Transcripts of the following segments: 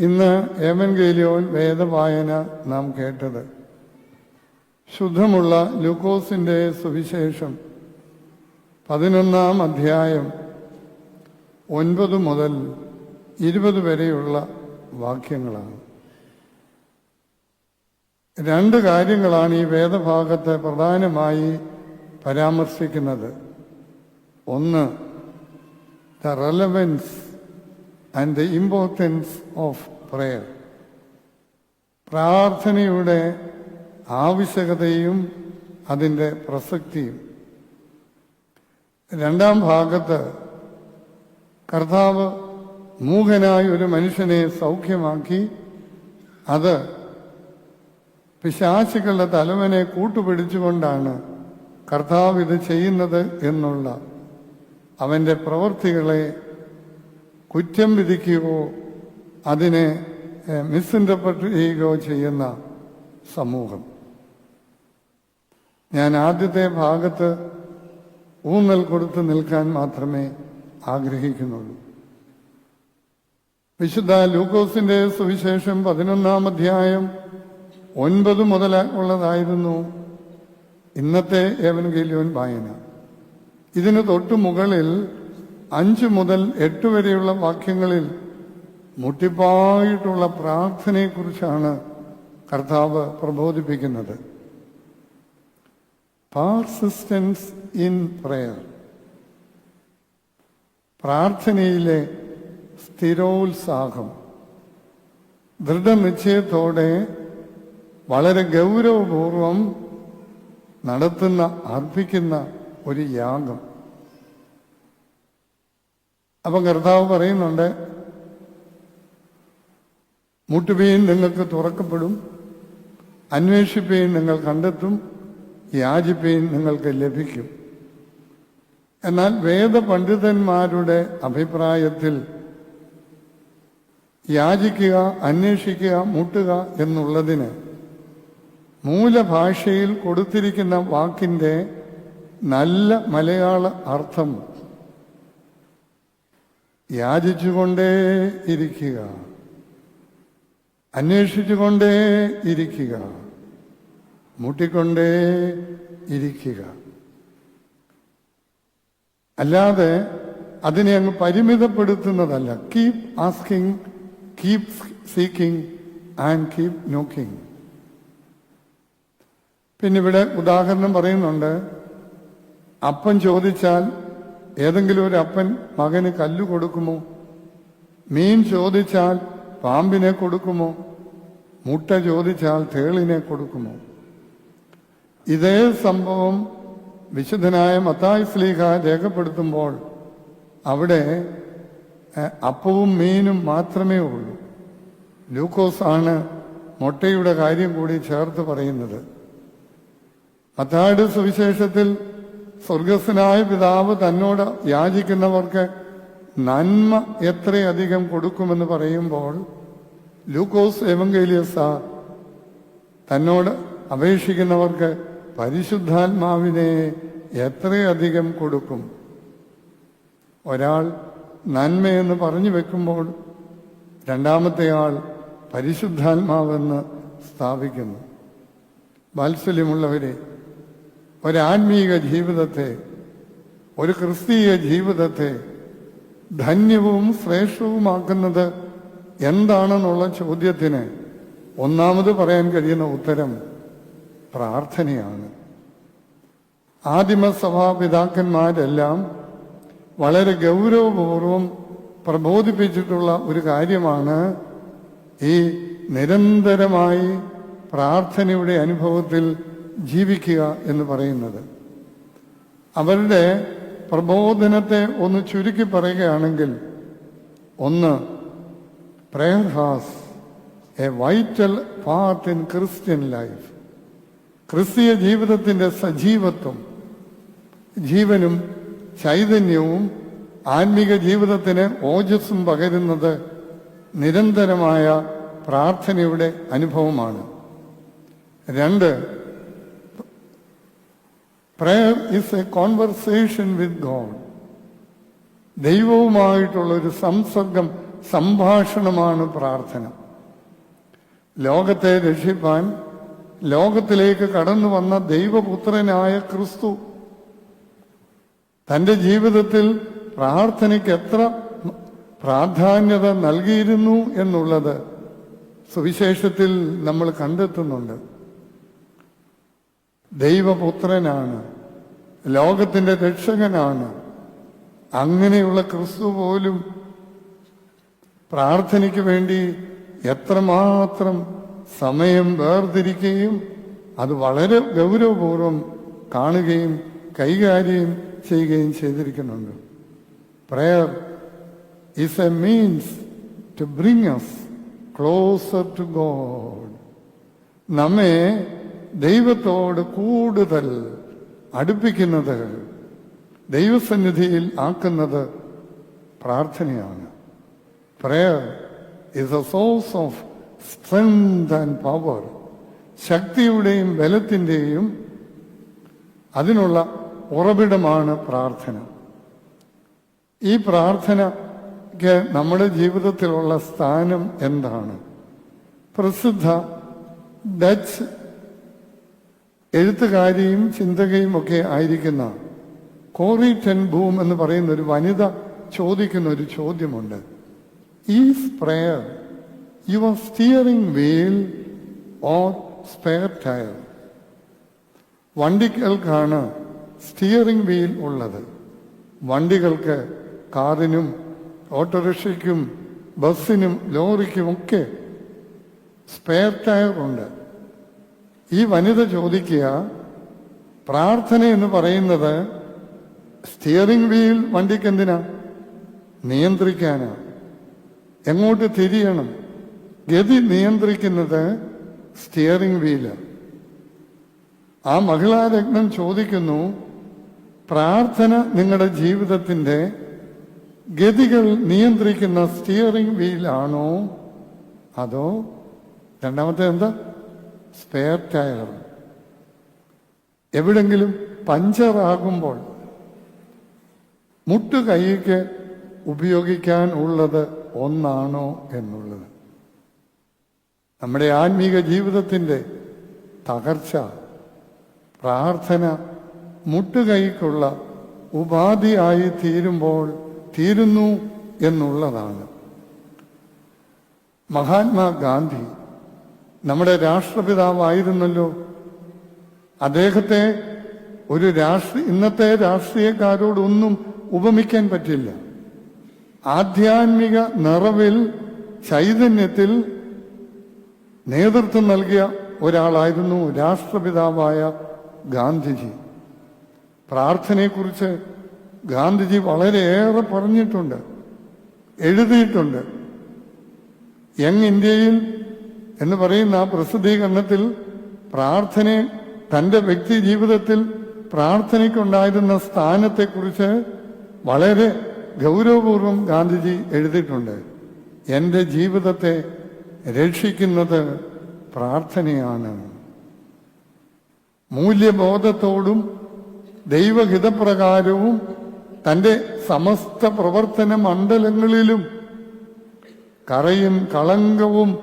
ഇന്ന് ഏവൻഗേലിയോൻ വേദവായന നാം കേട്ടത്. ശുദ്ധമുള്ള ലൂക്കോസിന്റെ സുവിശേഷം പതിനൊന്നാം അധ്യായം ഒൻപത് മുതൽ ഇരുപത് വരെയുള്ള വാക്യങ്ങളാണ്. രണ്ട് കാര്യങ്ങളാണ് ഈ വേദഭാഗത്തെ പ്രധാനമായി പരാമർശിക്കുന്നത്. ഒന്ന് the relevance and the importance of prayer പ്രാർത്ഥനയുടെ ആവശ്യകതയും അതിന്റെ പ്രസക്തിയും. രണ്ടാം ഭാഗത്ത് കർത്താവ് മൂകനായ ഒരു മനുഷ്യനെ സൗഖ്യമാക്കി അത് പിശാചുക്കളുടെ തലവനെ കൂട്ടുപിടിച്ചുകൊണ്ടാണ് കർത്താവ് ഇത് ചെയ്യുന്നത് എന്നുള്ള അവന്റെ പ്രവൃത്തികളെ കുറ്റം വിധിക്കുകയോ അതിനെ മിസ്ഇന്റർപ്രറ്റ് ചെയ്യുകയോ ചെയ്യുന്ന സമൂഹം. ഞാൻ ആദ്യത്തെ ഭാഗത്ത് ഊന്നൽ കൊടുത്ത് നിൽക്കാൻ മാത്രമേ ആഗ്രഹിക്കുന്നുള്ളൂ. വിശുദ്ധ ലൂക്കോസിന്റെ സുവിശേഷം പതിനൊന്നാം അധ്യായം ഒൻപത് മുതൽ ഉള്ളതായിരുന്നു ഇന്നത്തെ ഏവൻഗേലിയോൻ വായന. ഇതിന് തൊട്ടു മുകളിൽ അഞ്ച് മുതൽ എട്ട് വരെയുള്ള വാക്യങ്ങളിൽ മുട്ടിപ്പായിട്ടുള്ള പ്രാർത്ഥനയെക്കുറിച്ചാണ് കർത്താവ് പ്രബോധിപ്പിക്കുന്നത്. പാർസിസ്റ്റൻസ് ഇൻ പ്രയർ പ്രാർത്ഥനയിലെ സ്ഥിരോത്സാഹം. ദൃഢനിശ്ചയത്തോടെ വളരെ ഗൗരവപൂർവം നടത്തുന്ന അർപ്പിക്കുന്ന ഒരു യാഗം. അപ്പം കർത്താവ് പറയുന്നുണ്ട് മുട്ടുപീൻ നിങ്ങൾക്ക് തുറക്കപ്പെടും അന്വേഷിപ്പീൻ നിങ്ങൾ കണ്ടെത്തും യാചിപ്പീൻ നിങ്ങൾക്ക് ലഭിക്കും. എന്നാൽ വേദപണ്ഡിതന്മാരുടെ അഭിപ്രായത്തിൽ യാചിക്കുക അന്വേഷിക്കുക മുട്ടുക എന്നുള്ളതിന് മൂലഭാഷയിൽ കൊടുത്തിരിക്കുന്ന വാക്കിന്റെ നല്ല മലയാള അർത്ഥം യാചിച്ചുകൊണ്ടേ ഇരിക്കുക. അന്വേഷിച്ചുകൊണ്ടേ ഇരിക്കുക. മുട്ടിക്കൊണ്ടേ ഇരിക്കുക. അല്ലാതെ അതിനെ അങ്ങ് പരിമിതപ്പെടുത്തുന്നതല്ല. Keep asking keep seeking and keep knocking പിന്നെ ഇവിടെ ഉദാഹരണം പറയുന്നുണ്ട്. അപ്പം ചോദിച്ചാൽ ഏതെങ്കിലും ഒരു അപ്പൻ മകന് കല്ല് കൊടുക്കുമോ? മീൻ ചോദിച്ചാൽ പാമ്പിനെ കൊടുക്കുമോ? മുട്ട ചോദിച്ചാൽ തേളിനെ കൊടുക്കുമോ? ഇതേ സംഭവം വിശുദ്ധനായ മത്തായ് സ്ലീഹ രേഖപ്പെടുത്തുമ്പോൾ അവിടെ അപ്പവും മീനും മാത്രമേ ഉള്ളൂ. ലൂക്കോസ് ആണ് മുട്ടയുടെ കാര്യം കൂടി ചേർത്ത് പറയുന്നത്. മത്തായുടെ സുവിശേഷത്തിൽ സ്വർഗസ്വനായ പിതാവ് തന്നോട് യാചിക്കുന്നവർക്ക് നന്മ എത്രയധികം കൊടുക്കുമെന്ന് പറയുമ്പോൾ ലൂക്കോസ് എവങ്കേലിയസ തന്നോട് അപേക്ഷിക്കുന്നവർക്ക് പരിശുദ്ധാത്മാവിനെ എത്രയധികം കൊടുക്കും? ഒരാൾ നന്മയെന്ന് പറഞ്ഞു വെക്കുമ്പോൾ രണ്ടാമത്തെ ആൾ പരിശുദ്ധാത്മാവെന്ന് സ്ഥാപിക്കുന്നു. വാത്സല്യമുള്ളവരെ ഒരാത്മീക ജീവിതത്തെ ഒരു ക്രിസ്തീയ ജീവിതത്തെ ധന്യവും ശ്രേഷ്ഠവുമാക്കുന്നത് എന്താണെന്നുള്ള ചോദ്യത്തിന് ഒന്നാമത് പറയാൻ കഴിയുന്ന ഉത്തരം പ്രാർത്ഥനയാണ്. ആദിമസഭാ പിതാക്കന്മാരെല്ലാം വളരെ ഗൗരവപൂർവം പ്രബോധിപ്പിച്ചിട്ടുള്ള ഒരു കാര്യമാണ് ഈ നിരന്തരമായി പ്രാർത്ഥനയുടെ അനുഭവത്തിൽ ജീവിക്കുക എന്ന് പറയുന്നത്. അവരുടെ പ്രബോധനത്തെ ഒന്ന് ചുരുക്കി പറയുകയാണെങ്കിൽ ഒന്ന് prayer has a vital part in Christian life ക്രിസ്തീയ ജീവിതത്തിന്റെ സജീവത്വം ജീവനും ചൈതന്യവും ആത്മീക ജീവിതത്തിന് ഓജസ്സും പകരുന്നത് നിരന്തരമായ പ്രാർത്ഥനയുടെ അനുഭവമാണ്. രണ്ട് prayer is a conversation with God ദൈവവുമായിട്ടുള്ള ഒരു സംസർഗം സംഭാഷണമാണ് പ്രാർത്ഥന. ലോകത്തെ രക്ഷിപ്പാൻ ലോകത്തിലേക്ക് കടന്നു വന്ന ദൈവപുത്രനായ ക്രിസ്തു തന്റെ ജീവിതത്തിൽ പ്രാർത്ഥനയ്ക്ക് എത്ര പ്രാധാന്യത നൽകിയിരുന്നു എന്നുള്ളത് സുവിശേഷത്തിൽ നമ്മൾ കണ്ടെത്തുന്നുണ്ട്. ദൈവപുത്രനാണ് ലോകത്തിന്റെ രക്ഷകനാണ്. അങ്ങനെയുള്ള ക്രിസ്തു പോലും പ്രാർത്ഥനയ്ക്ക് വേണ്ടി എത്രമാത്രം സമയം വേർതിരിക്കുകയും അത് വളരെ ഗൗരവപൂർവം കാണുകയും കൈകാര്യം ചെയ്യുകയും ചെയ്തിരിക്കുന്നുണ്ട്. Prayer is a means to bring us closer to God നമ്മെ ദൈവത്തോട് കൂടുതൽ അടുപ്പിക്കുന്നത് ദൈവസന്നിധിയിൽ ആക്കുന്നത് പ്രാർത്ഥനയാണ്. Prayer is a source of strength and power ശക്തിയുടെയും ബലത്തിന്റെയും അതിനുള്ള ഉറവിടമാണ് പ്രാർത്ഥന. ഈ പ്രാർത്ഥനയ്ക്ക് നമ്മുടെ ജീവിതത്തിലുള്ള സ്ഥാനം എന്താണ്? പ്രസിദ്ധ ഡച്ച് എഴുത്തുകാരിയും ചിന്തകയും ഒക്കെ ആയിരിക്കുന്ന കോറി ടെൻ ഭൂം എന്ന് പറയുന്ന ഒരു വനിത ചോദിക്കുന്ന ഒരു ചോദ്യമുണ്ട്. Is prayer your steering wheel or spare tyre? വണ്ടികൾക്കാണ് steering wheel ഉള്ളത്. വണ്ടികൾക്ക് കാറിനും ഓട്ടോറിക്ഷയ്ക്കും ബസ്സിനും ലോറിക്കും ഒക്കെ സ്പെയർ ടയർ ഉണ്ട്. ഈ വനിത ചോദിക്കുക പ്രാർത്ഥന എന്ന് പറയുന്നത് സ്റ്റിയറിംഗ് വീൽ വണ്ടിക്ക് എന്തിനാ? നിയന്ത്രിക്കാനാ. എങ്ങോട്ട് തിരിയണം? ഗതി നിയന്ത്രിക്കുന്നത് സ്റ്റിയറിംഗ് വീൽ ആ. മഹിളാരത്നം ചോദിക്കുന്നു പ്രാർത്ഥന നിങ്ങളുടെ ജീവിതത്തിന്റെ ഗതികൾ നിയന്ത്രിക്കുന്ന സ്റ്റിയറിംഗ് വീലാണോ അതോ രണ്ടാമത്തെ എന്താ? സ്പെയർ ടയർ എവിടെങ്കിലും പഞ്ചറാകുമ്പോൾ മുട്ട് കൈക്ക് ഉപയോഗിക്കാൻ ഉള്ളത് ഒന്നാണോ എന്നുള്ളത്. നമ്മുടെ ആത്മീക ജീവിതത്തിന്റെ തകർച്ച പ്രാർത്ഥന മുട്ടുകൈക്കുള്ള ഉപാധിയായി തീരുമ്പോൾ തീരുന്നു എന്നുള്ളതാണ്. മഹാത്മാഗാന്ധി നമ്മുടെ രാഷ്ട്രപിതാവായിരുന്നല്ലോ. അദ്ദേഹത്തെ ഒരു രാഷ്ട്ര ഇന്നത്തെ രാഷ്ട്രീയക്കാരോടൊന്നും ഉപമിക്കാൻ പറ്റില്ല. ആധ്യാത്മിക നിറവിൽ ചൈതന്യത്തിൽ നേതൃത്വം നൽകിയ ഒരാളായിരുന്നു രാഷ്ട്രപിതാവായ ഗാന്ധിജി. പ്രാർത്ഥനയെക്കുറിച്ച് ഗാന്ധിജി വളരെയേറെ പറഞ്ഞിട്ടുണ്ട് എഴുതിയിട്ടുണ്ട്. യങ് ഇന്ത്യയിൽ എന്ന് പറയുന്ന പ്രസിദ്ധീകരണത്തിൽ പ്രാർത്ഥന തന്റെ വ്യക്തി ജീവിതത്തിൽ പ്രാർത്ഥനയ്ക്കുണ്ടായിരുന്ന സ്ഥാനത്തെക്കുറിച്ച് വളരെ ഗൗരവപൂർവം ഗാന്ധിജി എഴുതിയിട്ടുണ്ട്. എന്റെ ജീവിതത്തെ രക്ഷിക്കുന്നത് പ്രാർത്ഥനയാണ്. മൂല്യബോധത്തോടും ദൈവഹിതപ്രകാരവും തന്റെ സമസ്ത പ്രവർത്തന മണ്ഡലങ്ങളിലും കറയും കളങ്കവും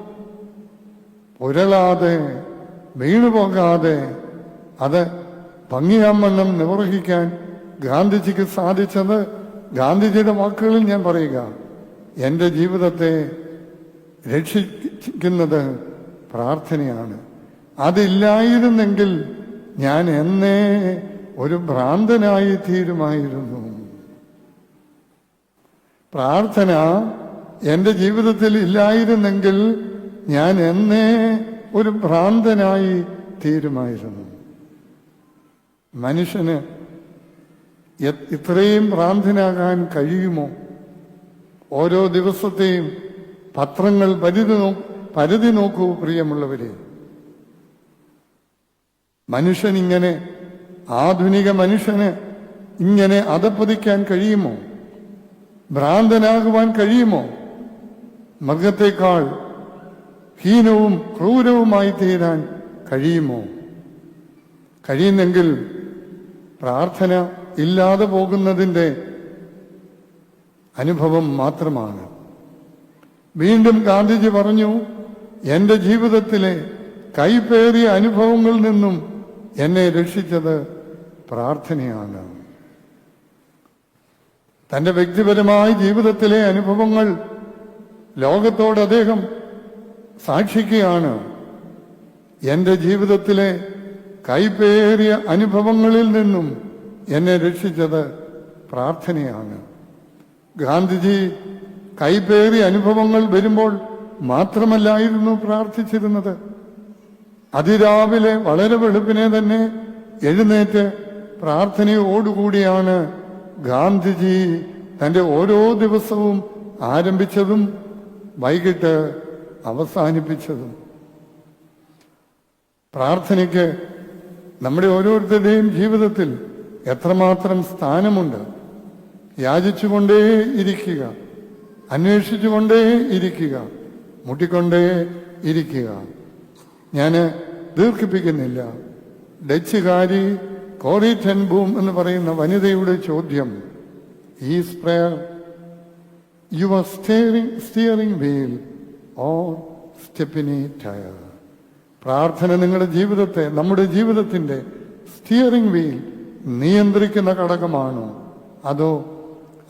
പുരളാതെ വീണുപോകാതെ അത് ഭംഗിയാമണ്ണം നിർവഹിക്കാൻ ഗാന്ധിജിക്ക് സാധിച്ചത് ഗാന്ധിജിയുടെ വാക്കുകളിൽ ഞാൻ പറയുക. എന്റെ ജീവിതത്തെ രക്ഷിക്കുന്നത് പ്രാർത്ഥനയാണ്. അതില്ലായിരുന്നെങ്കിൽ ഞാൻ എന്നേ ഒരു ഭ്രാന്തനായി തീരുമായിരുന്നു. പ്രാർത്ഥന എന്റെ ജീവിതത്തിൽ ഇല്ലായിരുന്നെങ്കിൽ ഞാൻ എന്നേ ഒരു ഭ്രാന്തനായി തീരുമായിരുന്നു. മനുഷ്യന് ഇത്രയും ഭ്രാന്തനാകാൻ കഴിയുമോ? ഓരോ ദിവസത്തെയും പത്രങ്ങൾ പരിധി നോ പരിധി നോക്കൂ പ്രിയമുള്ളവരെ. മനുഷ്യൻ ഇങ്ങനെ ആധുനിക മനുഷ്യന് ഇങ്ങനെ അതപ്പതിക്കാൻ കഴിയുമോ? ഭ്രാന്തനാകുവാൻ കഴിയുമോ? മൃഗത്തെക്കാൾ ഹീനവും ക്രൂരവുമായി തീരാൻ കഴിയുമോ? കഴിയുന്നെങ്കിൽ പ്രാർത്ഥന ഇല്ലാതെ പോകുന്നതിന്റെ അനുഭവം മാത്രമാണ്. വീണ്ടും ഗാന്ധിജി പറഞ്ഞു എന്റെ ജീവിതത്തിലെ കൈപ്പേറിയ അനുഭവങ്ങളിൽ നിന്നും എന്നെ രക്ഷിച്ചത് പ്രാർത്ഥനയാണ്. തന്റെ വ്യക്തിപരമായ ജീവിതത്തിലെ അനുഭവങ്ങൾ ലോകത്തോട് അദ്ദേഹം സാക്ഷിക്കുകയാണ്. എന്റെ ജീവിതത്തിലെ കൈപ്പേറിയ അനുഭവങ്ങളിൽ നിന്നും എന്നെ രക്ഷിച്ചത് പ്രാർത്ഥനയാണ്. ഗാന്ധിജി കൈപ്പേറിയ അനുഭവങ്ങൾ വരുമ്പോൾ മാത്രമല്ലായിരുന്നു പ്രാർത്ഥിച്ചിരുന്നത്. അതിരാവിലെ വളരെ വെളുപ്പിനെ തന്നെ എഴുന്നേറ്റ് പ്രാർത്ഥനയോടുകൂടിയാണ് ഗാന്ധിജി തന്റെ ഓരോ ദിവസവും ആരംഭിച്ചതും വൈകിട്ട് അവസാനിപ്പിച്ചതും. പ്രാർത്ഥനയ്ക്ക് നമ്മുടെ ഓരോരുത്തരുടെയും ജീവിതത്തിൽ എത്രമാത്രം സ്ഥാനമുണ്ട്? യാചിച്ചുകൊണ്ടേ ഇരിക്കുക അന്വേഷിച്ചുകൊണ്ടേ ഇരിക്കുക മുട്ടിക്കൊണ്ടേ ഇരിക്കുക. ഞാൻ ദീർഘിപ്പിക്കുന്നില്ല. ഡച്ചുകാരി കോറി ടെൻബൂം എന്ന് പറയുന്ന വനിതയുടെ ചോദ്യം. ഈ sprayer your steering steering wheel or stepney tyre. പ്രാർത്ഥന നിങ്ങളുടെ ജീവിതത്തെ നമ്മുടെ ജീവിതത്തിന്റെ സ്റ്റിയറിംഗ് വീൽ നിയന്ത്രിക്കുന്ന ഘടകമാണ്? അതോ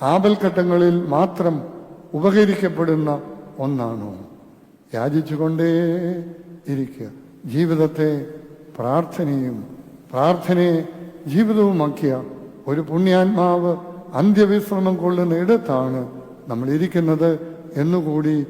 ആപൽഘട്ടങ്ങളിൽ മാത്രം ഉപകരിക്കപ്പെടുന്ന ഒന്നാണോ? യാചിച്ചുകൊണ്ടേ ഇരിക്കുക. ജീവിതത്തെ പ്രാർത്ഥനയും പ്രാർത്ഥനയെ ജീവിതവുമാക്കിയ ഒരു പുണ്യാത്മാവ് അന്ത്യവിശ്രമം കൊള്ളുന്ന ഇടത്താണ് നമ്മളിരിക്കുന്നത് എന്നുകൂടി